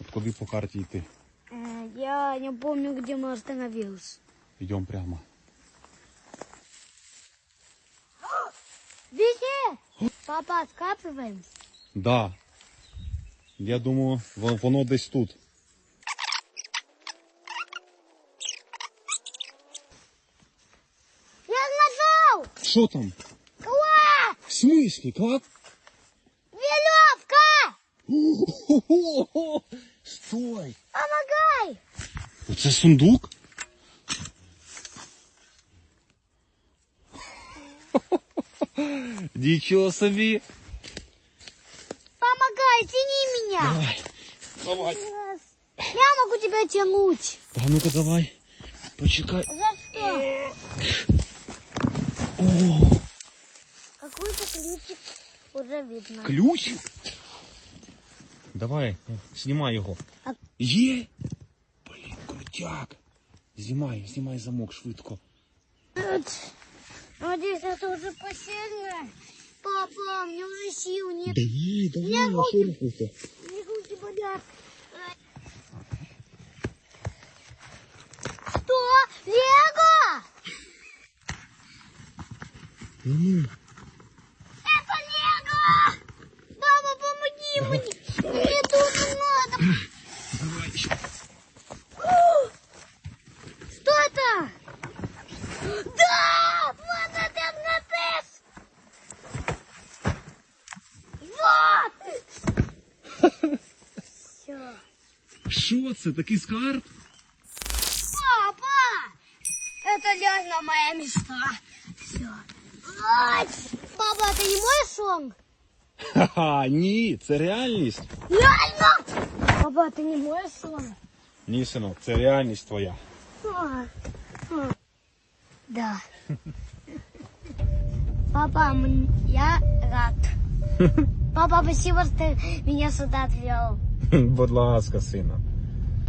От куди по карті йти? Э, Я не помню, где мы остановились. Йдемо прямо. Беги! Папа, откапываемся. Да. Я думаю, во- воно десь тут. Я нашел! Що там? Клад! В смислі, клад? Веревка! Стой! Помогай! Оце сундук? Нічого собі. Помогай, тяни меня! Давай. Давай. Я могу тебя тянуть. Та ну-ка давай. Почекай. За что? О, Какой-то ключик уже видно. ключ? Давай, знімай його. А- Є? Блін, крутяк. Знімай, знімай замок швидко. Надеюсь, это уже последнее. Папа, мне уже сил нет. Давай, давай, Я хочу. шурфуйте. Мне руки болят. Что? Лего? Ну, Это Що це, такий скарб? Папа! Это реально моя мечта. Все. Папа, это не мой сон? Ха-ха, ні, це реальність. Реально? Папа, это не мой сон? Ні, синок, це реальність твоя. А, а. Да. Папа, м- я рад. Папа, спасибо, что ты меня сюда отвел. Будь ласка, сина.